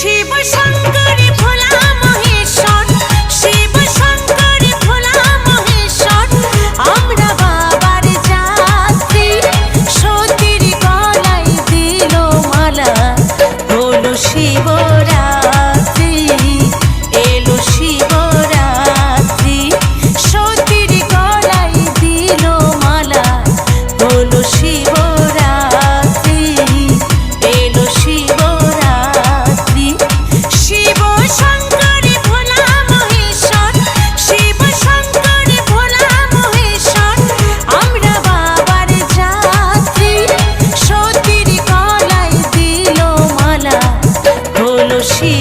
শিব শঙ্করী ভোলা মহেশ্বর, শিব শঙ্করী ভোলা মহেশ্বর, আমরা বাবার যাত্রী সতীর গলাই দিল মালা, হলো শিবরাত্রি, এলো শিবরাত্রি। সতীর গলাই দিল রসী